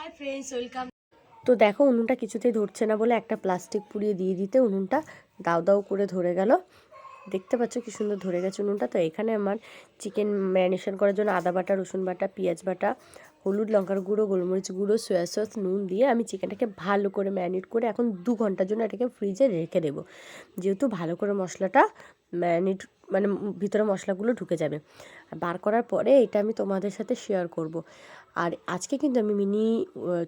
Hi friends welcome তো দেখো, উনুনটা কিছুতেই ধরছে না বলে একটা প্লাস্টিক পুড়িয়ে দিয়ে দিতে উনুনটা দাও দাও করে ধরে গেল। দেখতে পাচ্ছ কি সুন্দর ধরে গেছে উনুনটা। তো এখানে আমার চিকেন ম্যারিনেশন করার জন্য আদা বাটা, রসুন বাটা, পেঁয়াজ বাটা, হলুদ লঙ্কার গুঁড়ো, গোলমরিচ গুঁড়ো সয়া সস নুন দিয়ে আমি চিকেনটাকে ভালো করে ম্যারিনেট করে এখন দু ঘণ্টার জন্য এটাকে ফ্রিজে রেখে দেবো। যেহেতু ভালো করে মশলাটা ম্যারিনেট মানে ভিতরে মশলাগুলো ঢুকে যাবে। বার করার পরে এটা আমি তোমাদের সাথে শেয়ার করব। আর আজকে কিন্তু আমি মিনি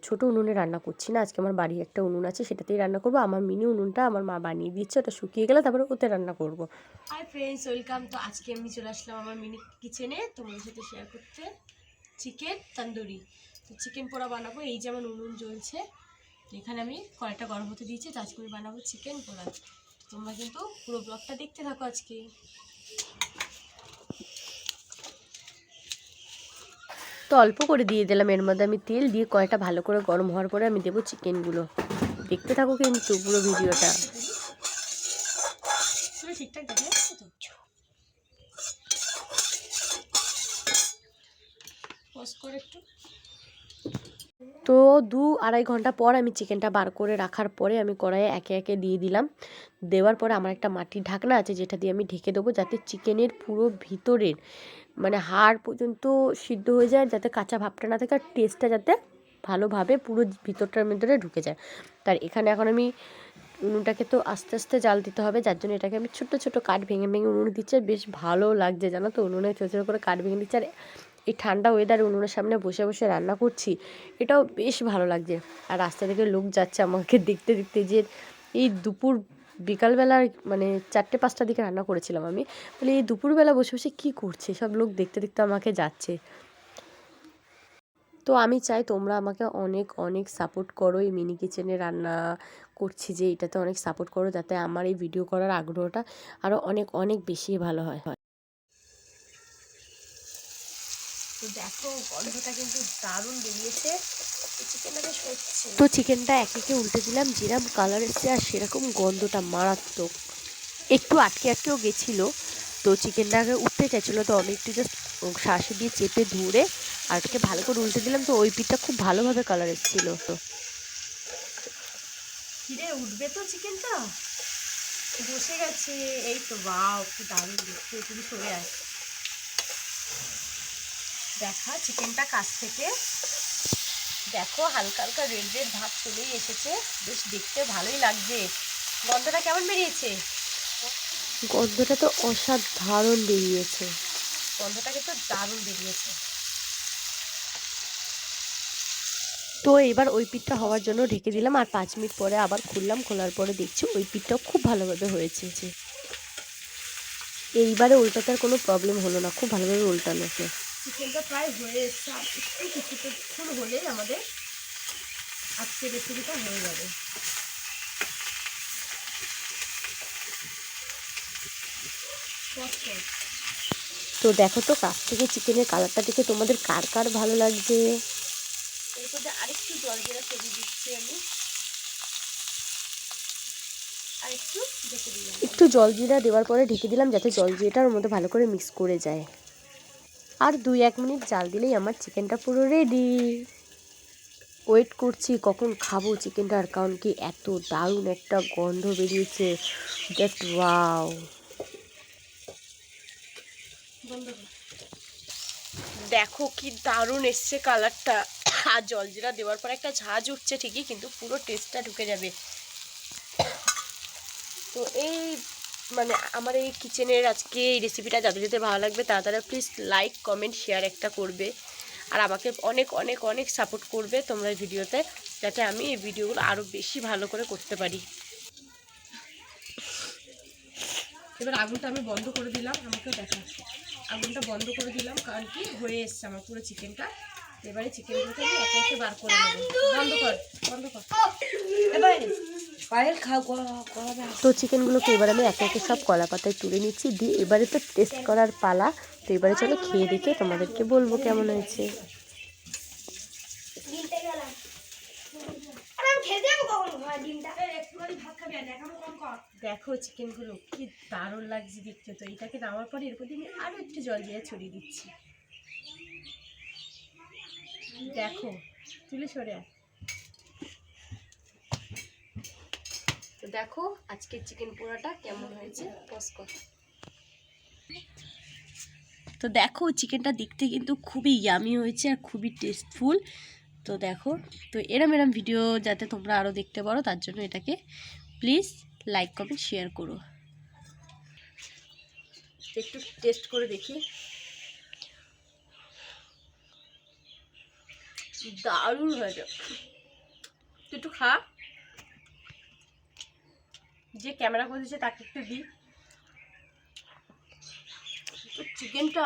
ছোটো উনুনে রান্না করছি না। আজকে আমার বাড়ি একটা উনুন আছে, সেটাতেই রান্না করব। আমার মিনি উনুনটা আমার মা বানিয়ে দিচ্ছে ওটা শুকিয়ে গেলে তারপরে ওতে রান্না করব। হাই ফ্রেন্ডস ওয়েলকাম তো আজকে আমি চলে আসলাম আমার মিনি কিচেনে তোমাদের সাথে শেয়ার করতে। চিকেন তন্দুরি তো চিকেন পোড়া বানাবো, এই যেমন উনুন জ্বলছে। এখানে আমি কয়েকটা গরম হতে দিয়েছি, তো আজকে আমি বানাবো চিকেন পোড়া। তোমরা কিন্তু পুরো ব্লগটা দেখতে থাকো আজকে। তো অল্প করে দিয়ে দিলাম। এর মধ্যে আমি তেল দিয়ে কয়টা ভালো করে গরম হওয়ার পরে আমি দেবো চিকেনগুলো। দেখতে থাকো কিন্তু পুরো ভিডিওটা। ঠিকঠাক করে একটু। তো দু আড়াই ঘণ্টা পর আমি চিকেনটা বার করে রাখার পরে আমি কড়াইয়ে একে একে দিয়ে দিলাম। দেওয়ার পরে আমার একটা মাটির ঢাকনা আছে যেটা দিয়ে আমি ঢেকে দেবো যাতে চিকেনের পুরো ভিতরের মানে হাড় পর্যন্ত সিদ্ধ হয়ে যায়, যাতে কাঁচা ভাবটা না থাকে আর টেস্টটা যাতে ভালোভাবে পুরো ভিতরটার ভিতরে ঢুকে যায়। তার এখানে এখন আমি উনুনটাকে তো আস্তে আস্তে জাল দিতে হবে, যার জন্য এটাকে আমি ছোটো ছোটো কাঠ ভেঙে ভেঙে উনুনে দিচ্ছে। বেশ ভালো লাগছে জানো তো, উনুনে ছোটো ছোটো করে কাঠ ভেঙে দিচ্ছে। আর এই ঠান্ডা ওয়েদারে উনুনের সামনে বসে বসে রান্না করছি, এটাও বেশ ভালো লাগছে। আর রাস্তা থেকে লোক যাচ্ছে আমাকে দেখতে দেখতে যে এই দুপুর বিকালবেলার মানে চারটে, পাঁচটার দিকে রান্না করেছিলাম আমি। বলে, এই দুপুরবেলা বসে বসে কী করছে? সব লোক দেখতে দেখতে আমাকে যাচ্ছে। তো আমি চাই তোমরা আমাকে অনেক অনেক সাপোর্ট করো এই মিনি কিচেনে রান্না করছি যে এটাতে অনেক সাপোর্ট করো যাতে আমার এই ভিডিও করার আগ্রহটা আরও অনেক অনেক বেশি ভালো হয়। তো দেখো গন্ধটা কিন্তু দারুণ বেরিয়েছে। চিকেনটা বেশ হচ্ছে। তো চিকেনটা এক একে উল্টে দিলাম যেরকম কালার এসছে আর সেরকম গন্ধটা মারাত্মক। একটু আটকে আটকেও গেছিল তো চিকেনটাকে উঠতে চাইছিলো তো আমি একটু জাস্ট শাঁসি দিয়ে চেপে ধরে আর ওটাকে ভালো করে উল্টে দিলাম তো ওই পিঠটা খুব ভালোভাবে কালার এসেছিল। তো কিরে উঠবে তো চিকেনটা বসে গেছে এই তো কি দারুণ দেখতে তুমি সরে আয়। দেখা চিকেনটা কাছ থেকে। দেখো হালকা হালকা রেড রেড ভাব চলেই এসেছে। বেশ দেখতে ভালোই লাগছে। গন্ধটা কেমন বেরিয়েছে? গন্ধটা তো অসাধারণ বেরিয়েছে। গন্ধটা কিন্তু দারুণ বেরিয়েছে। তো এবার ওই পিঠটা হওয়ার জন্য ঢেকে দিলাম। আর পাঁচ মিনিট পরে আবার খুললাম। খোলার পরে দেখছি ওই পিঠটাও খুব ভালোভাবে হয়েছে। এইবারে উল্টাতে আর কোনো প্রবলেম হলো না। খুব ভালোভাবে উল্টানো। হয়েছে চিকেনটা প্রায় হয়ে এসছে। আর একটু কিছুক্ষণ হলেই আমাদের আজকের রেসিপিটা হয়ে যাবে। তো দেখো তো কাছ থেকে চিকেনের কালারটা দেখে তোমাদের কার কার ভালো লাগছে? এর মধ্যে আরেকটু জল জিরা ছড়িয়ে দিচ্ছি আমি। আর একটু একটু জলজিরা দেওয়ার পরে ঢেকে দিলাম যাতে জলজিরাটা ওর মধ্যে ভালো করে মিক্স করে যায়। আর দুই এক মিনিট জাল দিলেই আমার চিকেনটা পুরো রেডি ওয়েট করছি, কখন খাব চিকেনটার কারণ কি এত দারুণ একটা গন্ধ বেরিয়েছে। জাস্ট ওয়াও দেখো কি দারুণ এসছে কালারটা আর জল জলজিরা দেওয়ার পর একটা ঝাঁজ উঠছে ঠিকই, কিন্তু পুরো টেস্টটা ঢুকে যাবে। তো এই মানে আমার এই কিচেনের আজকে এই রেসিপিটা যাদের যাদের ভালো লাগবে তারা তারা প্লিজ লাইক কমেন্ট শেয়ার একটা করবে। আর আমাকে অনেক অনেক অনেক সাপোর্ট করবে তোমরা ভিডিওতে যাতে আমি এই ভিডিওগুলো আরও বেশি ভালো করে করতে পারি। এবার আগুনটা আমি বন্ধ করে দিলাম আমাকে দেখা। আগুনটা বন্ধ করে দিলাম, কারণ কি? হয়ে এসছে আমার পুরো চিকেনটা এবারে চিকেনগুলোকে আমি একে একে বার করে নেব। বন্ধ কর বন্ধ কর। তো চিকেনগুলোকে এবার আমি একে একে সব কলা পাতায় তুলে নিচ্ছি। দিয়ে এবারে তো টেস্ট করার পালা। তো এবারে চলো খেয়ে দেখে তোমাদেরকে বলব কেমন হয়েছে। দেখো চিকেনগুলো কি দারুণ লাগছে দেখতে। তো এটাকে নামার পরে এর মধ্যে আমি আরও একটু জল দিয়ে ছড়িয়ে দিচ্ছি। দেখো তুলে সরে আয় তো দেখো আজকে চিকেন পোড়াটা কেমন হয়েছে কর। তো দেখো চিকেনটা দেখতে কিন্তু খুবই ইয়ামি হয়েছে আর খুবই টেস্টফুল তো দেখো, তো এরম এরম ভিডিও যাতে তোমরা আরও দেখতে পারো, তার জন্য এটাকে প্লিজ লাইক কমেন্ট শেয়ার করো। একটু টেস্ট করে দেখি। দারুণ হয়ে তুই একটু খা। যে ক্যামেরা করে দিচ্ছে তাকে একটু দিই। তো চিকেনটা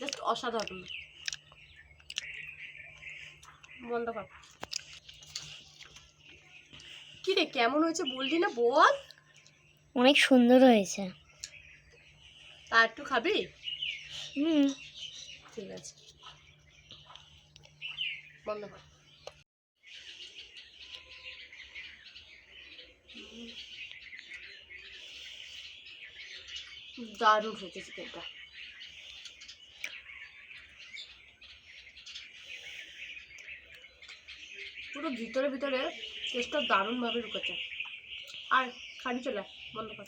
জাস্ট অসাধারণ। বন্ধ কর। কি রে কেমন হয়েছে বললি না বল। অনেক সুন্দর হয়েছে। তা একটু খাবি? হুম। ঠিক আছে। বন্ধ কর। দারুণ হয়েছে চিকেনটা পুরো ভিতরে ভিতরে টেস্টটা দারুণভাবে ঢুকেছে। আর খালি চলে বন্ধ কর।